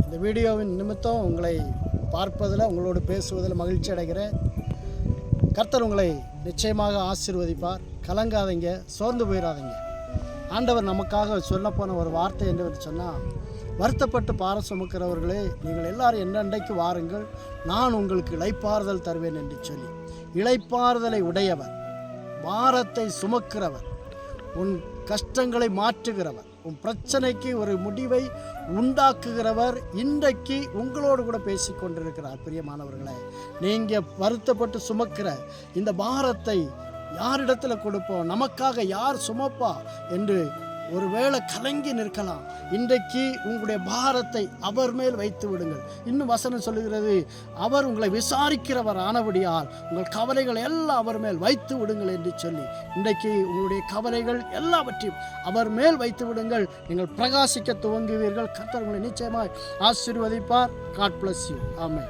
இந்த வீடியோவின் நிமித்தம் உங்களை பார்ப்பதில் உங்களோடு பேசுவதில் மகிழ்ச்சி அடைகிறேன். கர்த்தர் உங்களை நிச்சயமாக ஆசீர்வதிப்பார். கலங்காதீங்க சோர்ந்து போயிடாதீங்க ஆண்டவர் நமக்காக சொல்லப்போன ஒரு வார்த்தை என்று சொன்னால் வருத்தப்பட்டு பார சுமக்கிறவர்களே நீங்கள் எல்லாரும் என்னண்டைக்கு வாருங்கள் நான் உங்களுக்கு இழைப்பாறுதல் தருவேன் என்று சொல்லி. இழைப்பாறுதலை உடையவர் பாரத்தை சுமக்கிறவர் உன் கஷ்டங்களை மாற்றுகிறவர் உன் பிரச்சனைக்கு ஒரு முடிவை உண்டாக்குகிறவர் இன்றைக்கு உங்களோடு கூட பேசி கொண்டிருக்கிறார். பிரியமானவர்களே நீங்கள் வருத்தப்பட்டு சுமக்கிற இந்த பாரத்தை யாரிடத்தில் கொடுப்போம்? நமக்காக யார் சுமப்பா? என்று ஒருவேளை கலங்கி நிற்கலாம். இன்றைக்கு உங்களுடைய பாரத்தை அவர் மேல் வைத்து விடுங்கள். இன்னும் வசனம் சொல்லுகிறது அவர் உங்களை விசாரிக்கிறவர் ஆனபடியால் உங்கள் கவலைகள் எல்லாம் அவர் மேல் வைத்து விடுங்கள் என்று சொல்லி. இன்றைக்கு உங்களுடைய கவலைகள் எல்லாவற்றையும் அவர் மேல் வைத்து விடுங்கள். நீங்கள் பிரகாசிக்க துவங்குவீர்கள். கர்த்தர் உங்களை நிச்சயமாய் ஆசீர்வதிப்பார். காட் பிளஸ் யூ ஆமே